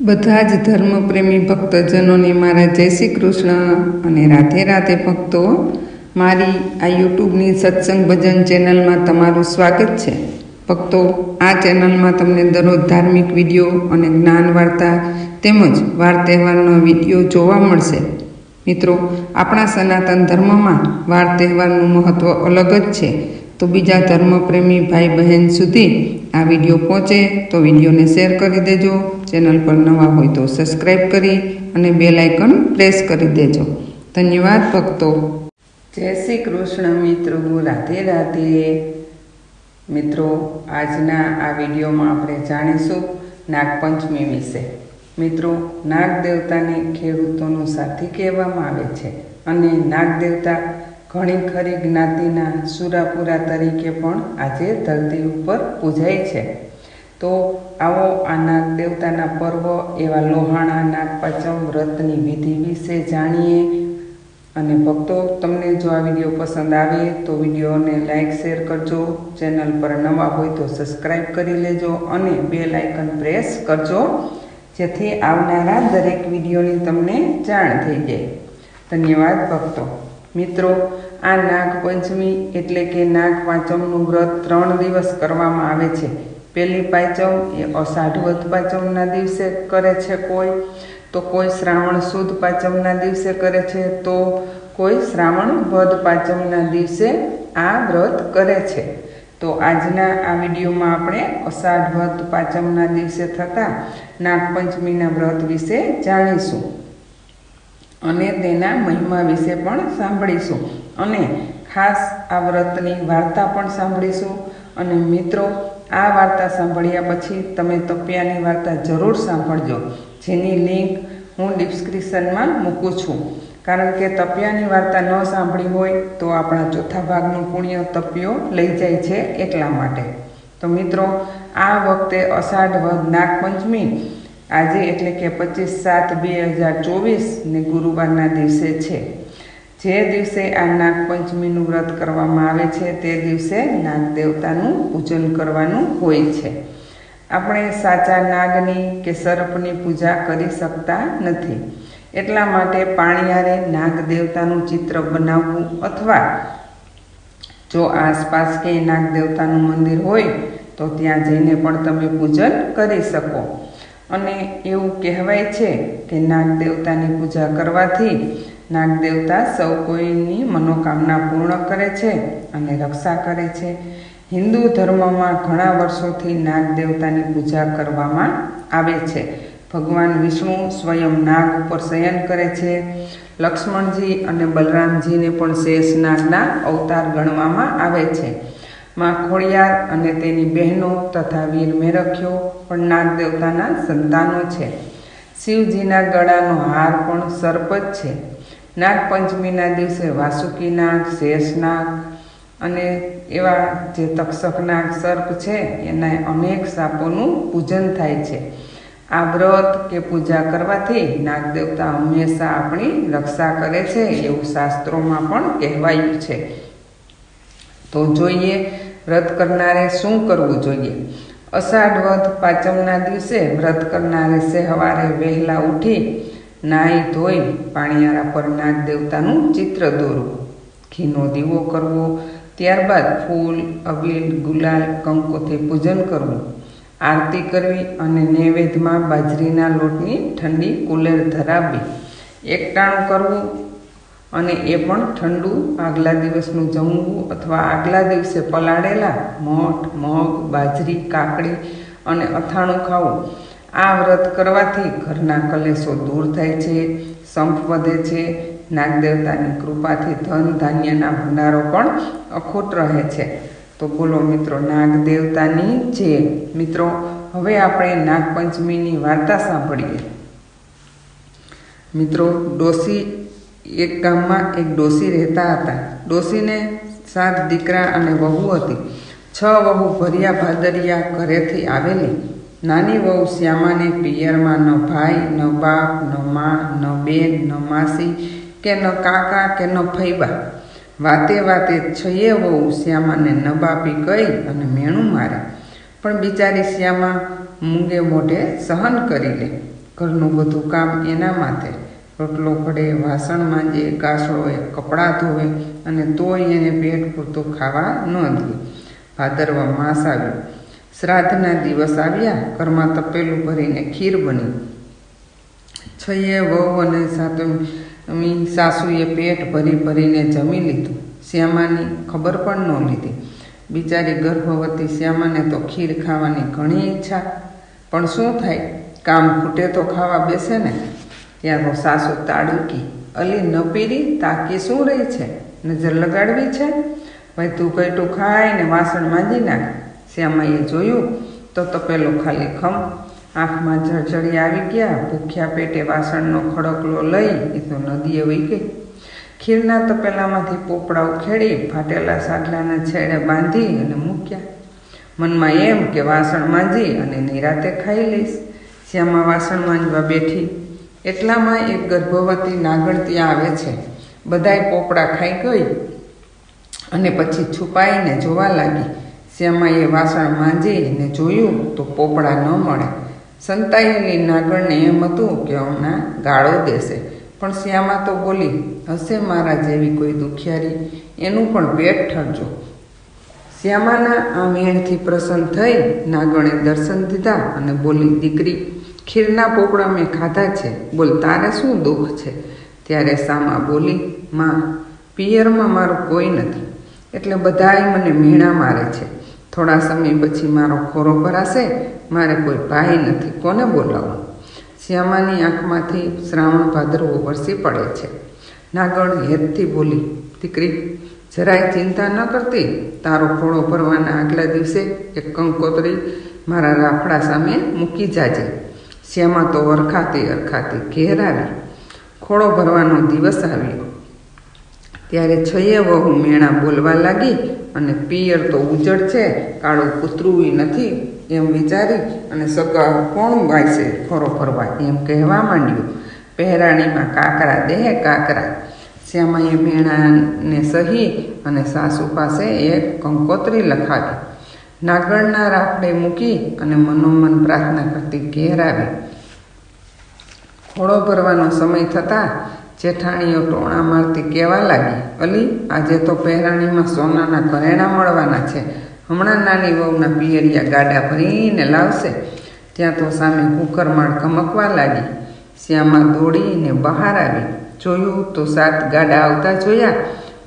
બધા જ ધર્મપ્રેમી ભક્તજનોને મારા જય શ્રી કૃષ્ણ અને રાધે રાધે ભક્તો, મારી આ યુટ્યુબની સત્સંગ ભજન ચેનલમાં તમારું સ્વાગત છે. ભક્તો, આ ચેનલમાં તમને દરરોજ ધાર્મિક વીડિયો અને જ્ઞાન વાર્તા તેમજ વાર તહેવારનો વીડિયો જોવા મળશે. મિત્રો, આપણા સનાતન ધર્મમાં વાર તહેવારનું મહત્ત્વ અલગ જ છે. તો બીજા ધર્મપ્રેમી ભાઈ બહેન સુધી આ વીડિયો પહોંચે તો વિડીયોને શેર કરી દેજો. ચેનલ પર નવા હોય તો સબસ્ક્રાઈબ કરી અને બે લાઇકન પ્રેસ કરી દેજો. ધન્યવાદ ભક્તો. જય શ્રી કૃષ્ણ મિત્રો રાધે રાધે. મિત્રો, આજના આ વિડીયોમાં આપણે જાણીશું નાગપંચમી વિશે. મિત્રો નાગ દેવતાને ખેડૂતોનો સાથી કહેવામાં આવે છે અને નાગ દેવતા ઘણી ખરી જ્ઞાતિના સુરાપુરા તરીકે પણ આજે ધરતી ઉપર પૂજાય છે. તો આવો આ નાગ દેવતાના પર્વ એવા લોહાણા, નાગપાચમ, વ્રતની વિધિ વિશે જાણીએ અને ભક્તો, તમને જો આ વીડિયો પસંદ આવે તો વિડીયોને લાઇક શેર કરજો. ચેનલ પર નવા હોય તો સબસ્ક્રાઈબ કરી લેજો અને બે લાઇકન પ્રેસ કરજો, જેથી આવનારા દરેક વિડીયોની તમને જાણ થઈ જાય. ધન્યવાદ ભક્તો. મિત્રો, આ નાગપંચમી એટલે કે નાગ પાંચમનું વ્રત ત્રણ દિવસ કરવામાં આવે છે. પહેલી પાંચમ એ અષાઢ વધ પાંચમના દિવસે કરે છે કોઈ, તો કોઈ શ્રાવણ સુદ પાંચમના દિવસે કરે છે, તો કોઈ શ્રાવણ વધ પાંચમના દિવસે આ વ્રત કરે છે. તો આજના આ વિડીયોમાં આપણે અષાઢ વધ પાંચમના દિવસે થતા નાગપંચમીના વ્રત વિશે જાણીશું. અને તેના મહિમા વિશે પણ સાંભળીશું. અને ખાસ આ વ્રતની વાર્તા પણ સાંભળીશું. અને મિત્રો, આ વાર્તા સાંભળ્યા પછી તમે તપિયાની વાર્તા જરૂર સાંભળજો, જેની લિંક હું ડિસ્ક્રિપ્શનમાં મૂકું છું. કારણ કે તપિયાની વાર્તા ન સાંભળી હોય તો આપણા ચોથા ભાગનું પુણ્ય તપિયો લઈ જાય છે એટલા માટે. તો મિત્રો, આ વખતે અષાઢ વદ નાગપંચમી આજે એટલે કે પચીસ સાત બે હજાર ચોવીસ ને ગુરુવારના દિવસે છે. જે દિવસે આ નાગપંચમીનું વ્રત કરવામાં આવે છે, તે દિવસે નાગ દેવતાનું પૂજન કરવાનું હોય છે. આપણે સાચા નાગની કે સર્પની પૂજા કરી શકતા નથી. એટલા માટે પાણીયારે નાગ દેવતાનું ચિત્ર બનાવવું અથવા જો આસપાસ કે નાગ દેવતાનું મંદિર હોય, તો ત્યાં જઈને પણ તમે પૂજન કરી શકો. અને એવું કહેવાય છે કે નાગ દેવતાની પૂજા કરવાથી નાગ દેવતા સૌ કોઈની મનોકામના પૂર્ણ કરે છે અને રક્ષા કરે છે. હિન્દુ ધર્મમાં ઘણા વર્ષોથી નાગ દેવતાની પૂજા કરવામાં આવે છે. ભગવાન વિષ્ણુ સ્વયં નાગ ઉપર શયન કરે છે. લક્ષ્મણજી અને બલરામજીને પણ શેષ નાગના અવતાર ગણવામાં આવે છે. માં ખોડિયાર અને તેની બહેનો તથા વીર મેરખ્યો પણ નાગ દેવતાના સંતાનો છે. શિવજીના ગળાનો હાર પણ સર્પ જ છે. નાગપંચમીના દિવસે વાસુકી નાગ અને એવા જે તક્ષક નાગ, સર્પ છે, એના અનેક સાપોનું પૂજન થાય છે. આ વ્રત કે પૂજા કરવાથી નાગદેવતા હંમેશા આપણી રક્ષા કરે છે એવું શાસ્ત્રોમાં પણ કહેવાયું છે. તો જોઈએ, વ્રત કરનારે શું કરવું જોઈએ? અષાઢ વધ પાંચમના દિવસે વ્રત કરનારે સવારે વહેલા ઉઠી નાહી ધોઈ પાણીયારા પર નાગ દેવતાનું ચિત્ર દોરવું ઘીનો દીવો કરવો, ત્યારબાદ ફૂલ, અબીલ, ગુલાલ, કંકોથી પૂજન કરવું. આરતી કરવી અને નૈવેદ્યમાં બાજરીના લોટની ઠંડી કુલેર ધરાવવી. એકટાણું કરવું અને એ પણ ઠંડુ આગલા દિવસનું જમવું અથવા આગલા દિવસે પલાળેલા મઠ, મગ, બાજરી, કાકડી અને અથાણું ખાવું. આ વ્રત કરવાથી ઘરના કલેશો દૂર થાય છે, સંપ વધે છે, નાગદેવતાની કૃપાથી ધન ધાન્યના ભંડારો પણ અખૂટ રહે છે. તો બોલો મિત્રો, નાગદેવતાની જે મિત્રો, હવે આપણે નાગપંચમીની વાર્તા સાંભળીએ. મિત્રો, ડોસી એક ગામમાં એક ડોસી રહેતા હતા. ડોસીને સાત દીકરા અને વહુ હતી. છ વહુ ભર્યા ભાદરિયા ઘરેથી આવેલી. નાની વહુ શ્યામાને પિયરમાં ન ભાઈ, ન બાપ, ન મા, ન બેન, ન માસી કે ન કાકા કે ન ફૈબા વાતે વાતે છયે વહુ શ્યામાને ન બાપી કહી અને મેણું મારે. પણ બિચારી શ્યામા મૂંગે મોઢે સહન કરી લે. ઘરનું બધું કામ એના માથે. રોટલો પડે વાસણ માંજે કાસળોએ કપડાં ધોવે અને તોય એને પેટ પૂરતું ખાવા ન દે. ભાદરવા માસ આવ્યો. શ્રાદ્ધના દિવસ આવ્યા, ઘરમાં તપેલું ભરીને ખીર બની. છયે વહુ અને સાતમી સાસુએ પેટ ભરી ભરીને જમી લીધું. શ્યામાની ખબર પણ ન લીધી. બિચારી ગર્ભવતી શ્યામાને તો ખીર ખાવાની ઘણી ઈચ્છા. પણ શું થાય? કામ ખૂટે તો ખાવા બેસે ને? ત્યાં તો સાસુ તાડુકી, અલી ન પીરી તાકી શું રહી છે? નજર લગાડવી છે? ભાઈ, તું કઈટું ખાય ને વાસણ માંજી નાખ. શ્યામાએ જોયું તો તપેલો ખાલી ખમ. આંખમાં જળજળી આવી ગયા. ભૂખ્યા પેટે વાસણનો ખડકલો લઈ એ તો નદીએ વહી ગઈ ખીરના તપેલામાંથી પોપડા ઉખેડી ફાટેલા સાટલાના છેડે બાંધી અને મૂક્યા. મનમાં એમ કે વાસણ માંજી અને નિરાતે ખાઈ લઈશ. શ્યામા વાસણ માંજવા બેઠી. એટલામાં એક ગર્ભવતી નાગણ ત્યાં આવે છે. બધાય પોપડા ખાઈ ગઈ અને પછી છુપાઈને જોવા લાગી. શ્યામાએ વાસણ માંજીને જોયું તો પોપડા ન મળે. સંતાયેલી નાગણને એમ હતું કે હમણાં ગાળો દેશે. પણ શ્યામા તો બોલી, હશે મારા જેવી કોઈ દુખિયારી? એનું પણ પેટ ઠરજો. શ્યામાના આ મેળથી પ્રસન્ન થઈ નાગણે દર્શન દીધા અને બોલી, દીકરી ખીરના પોપડા મેં ખાધા છે. બોલ, તારે શું દુઃખ છે? ત્યારે સામા બોલી, માં, પિયરમાં મારું કોઈ નથી. એટલે બધાએ મને મીણા મારે છે. થોડા સમય પછી મારો ખોરો ભરાશે મારે કોઈ ભાઈ નથી. કોને બોલાવું? શ્યામાની આંખમાંથી શ્રાવણ ભાદરવો વરસી પડે છે. નાગણ હેતથી બોલી, દીકરી, જરાય ચિંતા ન કરતી. તારો ખોળો ભરવાના આગલા દિવસે એક કંકોતરી મારા રાફડા સામે મૂકી જાજે. શ્યામા તો અરખાતી અરખાતી ઘેર આવી ખોળો ભરવાનો દિવસ આવ્યો. ત્યારે છયે વહુ મેણા બોલવા લાગી અને પિયર તો ઉજળ છે, કાળું કૂતરું નથી એમ વિચારી અને સગા કોણ ગાયશે ખોરો ફરવા એમ કહેવા માંડ્યું. પહેરાણીમાં કાકરા દેહ કાકરા. શ્યામાએ મેણાને સહી અને સાસુ પાસે એક કંકોત્રી લખાવી. નાગણના રાફડે મૂકી અને મનોમન પ્રાર્થના કરતી ઘેર આવી. ખોળો ભરવાનો સમય થતાં જેઠાણીઓ ટોણા મારતી કહેવા લાગી, અલી, આજે તો પહેરાણીમાં સોનાના ઘરેણા મળવાના છે. હમણાં નાની વહુના પિયરિયા ગાડા ભરીને લાવશે. ત્યાં તો સામે કુકરમાળ કમકવા લાગી. શ્યામા દોડીને બહાર આવી. જોયું તો સાત ગાડા આવતા જોયા.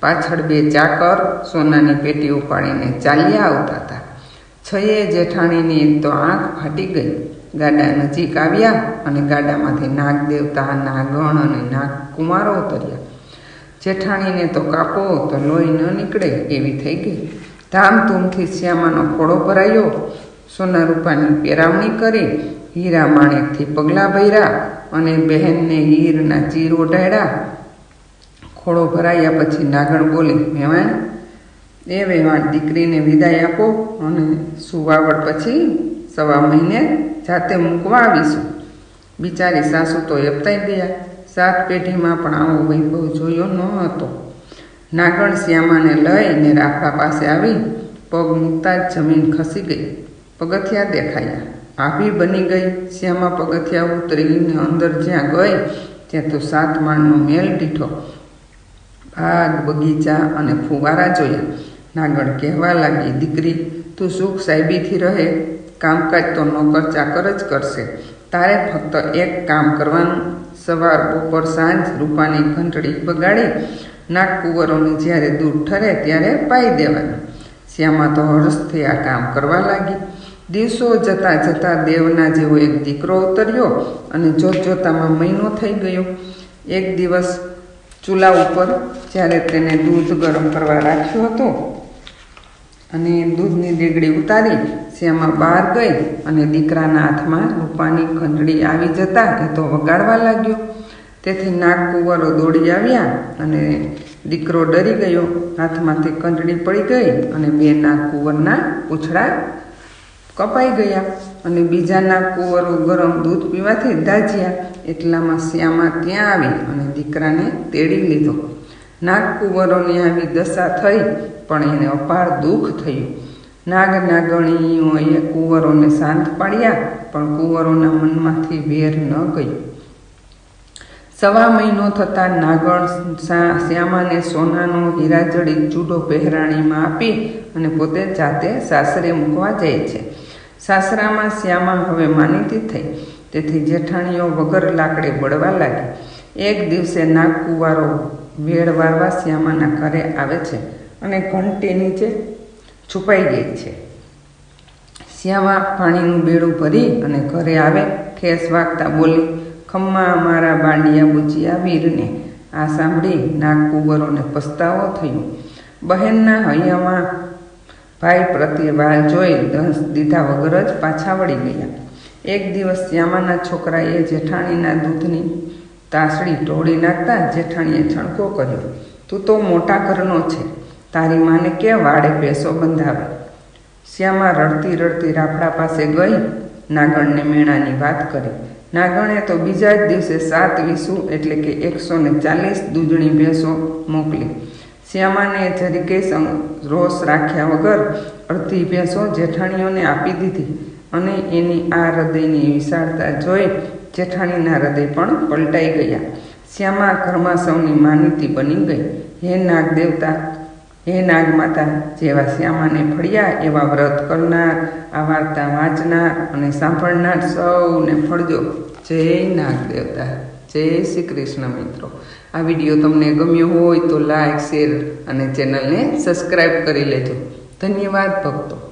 પાછળ બે ચાકર સોનાની પેટી ઉપાડીને ચાલ્યા આવતા હતા. છયે જેઠાણીની તો આંખ ફાટી ગઈ. ગાડા નજીક આવ્યા અને ગાડામાંથી નાગ દેવતા, નાગણ અને નાગ કુમારો ઉતર્યા. જેઠાણીને તો કાપો, તો લોહી ન નીકળે એવી થઈ ગઈ. ધામધૂમથી શ્યામાનો ખોળો ભરાયો. સોના રૂપાની પેરાવણી કરી, હીરા માણેકથી પગલાં ભર્યા અને બહેનને હીરના ચીર ઓઢાડ્યા. ખોળો ભરાયા પછી નાગણ બોલી, મેવાણ એ વહેવાણ દીકરીને વિદાય આપો અને સુવાવડ પછી સવા મહિને જાતે મૂકવા આવીશું. બિચારી સાસુ તો એપતાઈ ગયા. સાત પેઢીમાં પણ આવો વૈભવ જોયો ન હતો. નાગણ શ્યામાને લઈને રાફડા પાસે આવી પગ મૂકતા જ જમીન ખસી ગઈ. પગથિયા દેખાયા. આભી બની ગઈ. શ્યામા પગથિયા ઉતરીને અંદર જ્યાં ગઈ, ત્યાં તો સાત માળનો મેલ દીઠો. બાગ બગીચા અને ફુવારા જોયા. નાગણ કહેવા લાગી, દીકરી, તું સુખ સાહેબીથી રહે, કામકાજ તો નોકર ચાકર જ કરશે. તારે ફક્ત એક કામ કરવાનું. સવાર બપોર સાંજ રૂપાની ઘંટડી બગાડી, નાક કુંવરોને જ્યારે દૂર ઠરે ત્યારે પાઈ દેવાનું. શ્યામા તો હર્ષથી આ કામ કરવા લાગી. દિવસો જતા જતા દેવના જેવો એક દીકરો ઉતર્યો અને જોત જોતામાં મહિનો થઈ ગયો. એક દિવસ ચૂલા ઉપર જ્યારે તેને દૂધ ગરમ કરવા રાખ્યું હતો અને દૂધની દીગડી ઉતારી શ્યામા બહાર ગઈ અને દીકરાના હાથમાં રૂપાની ખંડડી આવી જતા એ તો વગાડવા લાગ્યો. તેથી નાગ કુંવરો દોડી આવ્યા અને દીકરો ડરી ગયો. હાથમાંથી કંડડી પડી ગઈ અને બે નાગ કુંવરના પૂછડા કપાઈ ગયા અને બીજા નાગ કુંવરો ગરમ દૂધ પીવાથી દાજ્યા એટલામાં શ્યામા ત્યાં આવી અને દીકરાને તેડી લીધો. નાગ કુંવરોની આવી દશા થઈ, પણ એને અપાર દુઃખ થયું. નાગ નાગણીઓએ કુંવરોને શાંત પાડ્યા, પણ કુંવરોના મનમાંથી વેર ન ગયો. સવા મહિનો થતાં નાગણ શ્યામાને સોનાનો હીરાજડી ચૂડો પહેરાણીમાં આપી અને પોતે જાતે સાસરે મૂકવા જાય છે. સાસરામાં શ્યામા હવે માનીતી થઈ, તેથી જેઠાણીઓ વગર લાકડે બળવા લાગી. એક દિવસે નાગ કુંવારો વેળ વાળવા શ્યામાના ઘરે આવે છે અને ઘંટી નીચે છુપાઈ ગઈ છે. શ્યામા પાણીનું બેડું ભરી અને ઘરે આવે, ખેસ વાગતા બોલી, ખમ્મા, મારા બાંડિયા બુચિયા વીરને. આ સાંભળી નાગ કુંવરોને પસ્તાવો થયો. બહેનના હૈયામાં ભાઈ પ્રત્યે વાલ જોઈ દંશ દીધા વગર જ પાછા વળી ગયા. એક દિવસ શ્યામાના છોકરાએ જેઠાણીના દૂધની તાસડી ઢોળી નાખતા જેઠાણીએ છણકો કર્યો, તું તો મોટા ઘરનો છે, તારી માને કે વાડે પેસો બંધાવે? શ્યામા રડતી રડતી રાફડા પાસે ગઈ, નાગણને મેણાની વાત કરી. નાગણે તો બીજા જ દિવસે સાત વીસુ એટલે કે એકસો ને ચાલીસ દૂધણી ભેંસો મોકલી. શ્યામાને જરીકે રોષ રાખ્યા વગર અડધી ભેંસો જેઠાણીઓને આપી દીધી અને એની આ હૃદયની વિશાળતા જોઈ જેઠાણીના હૃદય પણ પલટાઈ ગયા. શ્યામા ઘરમાં સૌની માનીતી બની ગઈ. હે નાગ દેવતા, હે નાગમાતા જેવા શ્યામાને ફળ્યા, એવા વ્રત કરનાર, આ વાર્તા વાંચનાર અને સાંભળનાર સૌને ફળજો. જય નાગ દેવતા, જય શ્રી કૃષ્ણ મિત્રો. આ વીડિયો તમને ગમ્યો હોય તો લાઈક, શેર અને ચેનલને સબસ્ક્રાઈબ કરી લેજો. ધન્યવાદ ભક્તો.